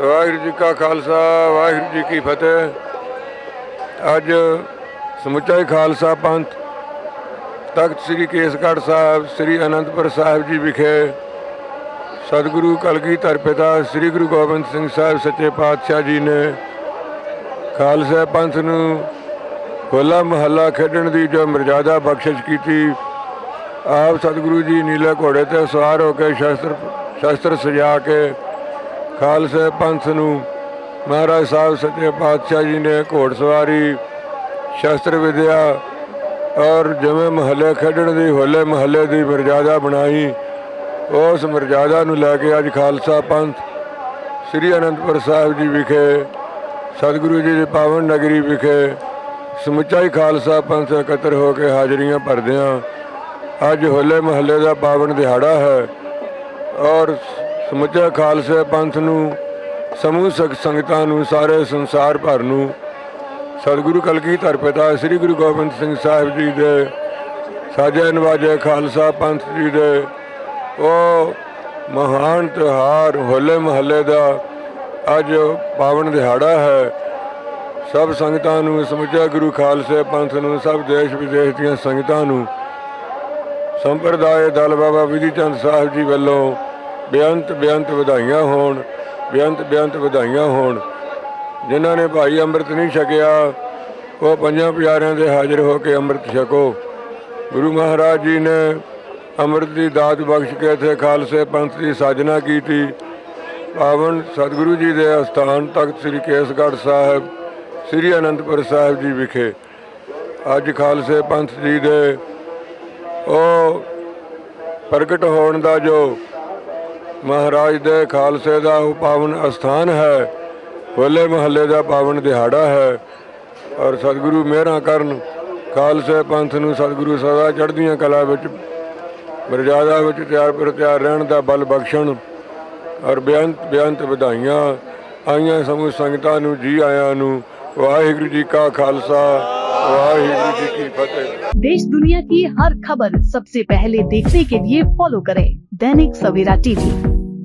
ਵਾਹਿਗੁਰੂ ਜੀ ਕਾ ਖਾਲਸਾ, ਵਾਹਿਗੁਰੂ ਜੀ ਕੀ ਫਤਿਹ। ਅੱਜ ਸਮੁੱਚਾ ਹੀ ਖਾਲਸਾ ਪੰਥ ਤਖਤ ਸ੍ਰੀ ਕੇਸਗੜ੍ਹ ਸਾਹਿਬ, ਸ੍ਰੀ ਅਨੰਦਪੁਰ ਸਾਹਿਬ ਜੀ ਵਿਖੇ ਸਤਿਗੁਰੂ ਕਲਗੀਧਰ ਪਿਤਾ ਸ੍ਰੀ ਗੁਰੂ ਗੋਬਿੰਦ ਸਿੰਘ ਸਾਹਿਬ ਸੱਚੇ ਪਾਤਸ਼ਾਹ ਜੀ ਨੇ ਖਾਲਸਾ ਪੰਥ ਨੂੰ ਹੋਲਾ ਮਹੱਲਾ ਖੇਡਣ ਦੀ ਜੋ ਮਰਜ਼ਾਦਾ ਬਖਸ਼ਿਸ਼ ਕੀਤੀ, ਆਪ ਸਤਿਗੁਰੂ ਜੀ ਨੀਲੇ ਘੋੜੇ ਤੇ ਸਵਾਰ ਹੋ ਕੇ ਸ਼ਸਤਰ ਸ਼ਸਤਰ ਸਜਾ ਕੇ ਖਾਲਸੇ ਪੰਥ ਨੂੰ ਮਹਾਰਾਜ ਸਾਹਿਬ ਸੱਚੇ ਪਾਤਸ਼ਾਹ ਜੀ ਨੇ ਘੋੜ ਸਵਾਰੀ, ਸ਼ਸਤਰ ਵਿਦਿਆ ਔਰ ਜਿਵੇਂ ਮਹੱਲੇ ਖੇਡਣ ਦੀ, ਹੋਲੇ ਮਹੱਲੇ ਦੀ ਮਰਜ਼ਾਦਾ ਬਣਾਈ, ਉਸ ਮਰਜ਼ਾਦਾ ਨੂੰ ਲੈ ਕੇ ਅੱਜ ਖਾਲਸਾ ਪੰਥ ਸ੍ਰੀ ਅਨੰਦਪੁਰ ਸਾਹਿਬ ਜੀ ਵਿਖੇ, ਸਤਿਗੁਰੂ ਜੀ ਦੀ ਪਾਵਨ ਨਗਰੀ ਵਿਖੇ ਸਮੁੱਚਾ ਹੀ ਖਾਲਸਾ ਪੰਥ ਇਕੱਤਰ ਹੋ ਕੇ ਹਾਜ਼ਰੀਆਂ ਭਰਦੇ ਹਾਂ ਅੱਜ ਹੋਲੇ ਮਹੱਲੇ ਦਾ ਪਾਵਨ ਦਿਹਾੜਾ ਹੈ ਔਰ ਸਮੁੱਚੇ ਖਾਲਸੇ ਪੰਥ ਨੂੰ, ਸਮੂਹ ਸਕ ਸੰਗਤਾਂ ਨੂੰ, ਸਾਰੇ ਸੰਸਾਰ ਭਰ ਨੂੰ, ਸਤਿਗੁਰੂ ਕਲਗੀਧਰ ਪਿਤਾ ਸ੍ਰੀ ਗੁਰੂ ਗੋਬਿੰਦ ਸਿੰਘ ਸਾਹਿਬ ਜੀ ਦੇ ਸਾਜੇ ਨਵਾਜੇ ਖਾਲਸਾ ਪੰਥ ਜੀ ਦੇ, ਉਹ ਮਹਾਨ ਤਿਉਹਾਰ ਹੋਲੇ ਮਹੱਲੇ ਦਾ ਅੱਜ ਪਾਵਨ ਦਿਹਾੜਾ ਹੈ। ਸਭ ਸੰਗਤਾਂ ਨੂੰ, ਸਮੁੱਚੇ ਗੁਰੂ ਖਾਲਸੇ ਪੰਥ ਨੂੰ, ਸਭ ਦੇਸ਼ ਵਿਦੇਸ਼ ਦੀਆਂ ਸੰਗਤਾਂ ਨੂੰ, ਸੰਪਰਦਾਇ ਦਲ ਬਾਬਾ ਵਿਧੀ ਚੰਦ ਸਾਹਿਬ ਜੀ ਵੱਲੋਂ ਬੇਅੰਤ ਬੇਅੰਤ ਵਧਾਈਆਂ ਹੋਣ, ਬੇਅੰਤ ਬੇਅੰਤ ਵਧਾਈਆਂ ਹੋਣ। ਜਿਨ੍ਹਾਂ ਨੇ ਭਾਈ ਅੰਮ੍ਰਿਤ ਨਹੀਂ ਛਕਿਆ, ਉਹ ਪੰਜਾਂ ਪਿਆਰਿਆਂ ਦੇ ਹਾਜ਼ਰ ਹੋ ਕੇ ਅੰਮ੍ਰਿਤ ਛਕੋ। ਗੁਰੂ ਮਹਾਰਾਜ ਜੀ ਨੇ ਅੰਮ੍ਰਿਤ ਦੀ ਦਾਤ ਬਖਸ਼ ਕੇ ਇੱਥੇ ਖਾਲਸੇ ਪੰਥ ਦੀ ਸਾਜਨਾ ਕੀਤੀ। ਪਾਵਨ ਸਤਿਗੁਰੂ ਜੀ ਦੇ ਅਸਥਾਨ ਤਖਤ ਸ੍ਰੀ ਕੇਸਗੜ੍ਹ ਸਾਹਿਬ, ਸ੍ਰੀ ਅਨੰਦਪੁਰ ਸਾਹਿਬ ਜੀ ਵਿਖੇ। ਅੱਜ ਖਾਲਸੇ ਪੰਥ ਜੀ ਦੇ ਉਹ ਪ੍ਰਗਟ ਹੋਣ ਦਾ ਜੋ ਮਹਾਰਾਜ ਦੇ ਖਾਲਸੇ ਦਾ ਉਹ ਪਾਵਨ ਅਸਥਾਨ ਹੈ ਹੋਲੇ ਮਹੱਲੇ ਦਾ ਪਾਵਨ ਦਿਹਾੜਾ ਹੈ ਔਰ ਸਤਿਗੁਰੂ ਮਿਹਰਾਂ ਕਰਨ ਖਾਲਸੇ ਪੰਥ ਨੂੰ ਸਤਿਗੁਰੂ ਸਦਾ ਚੜ੍ਹਦੀਆਂ ਕਲਾ ਵਿੱਚ ਮਰਜ਼ਾਦਾ ਵਿੱਚ ਤਿਆਰ ਪਰ ਤਿਆਰ ਰਹਿਣ ਦਾ ਬਲ ਬਖਸ਼ਣ ਔਰ ਬੇਅੰਤ ਬੇਅੰਤ ਵਧਾਈਆਂ ਆਈਆਂ ਸਮੂਹ ਸੰਗਤਾਂ ਨੂੰ ਜੀ ਆਇਆਂ ਨੂੰ ਵਾਹਿਗੁਰੂ ਜੀ ਕਾ ਖਾਲਸਾ ਵਾਹਿਗੁਰੂ ਜੀ ਕੀ ਫਤਿਹ देश दुनिया की हर खबर सबसे पहले देखने के लिए फॉलो करें दैनिक सवेरा टीवी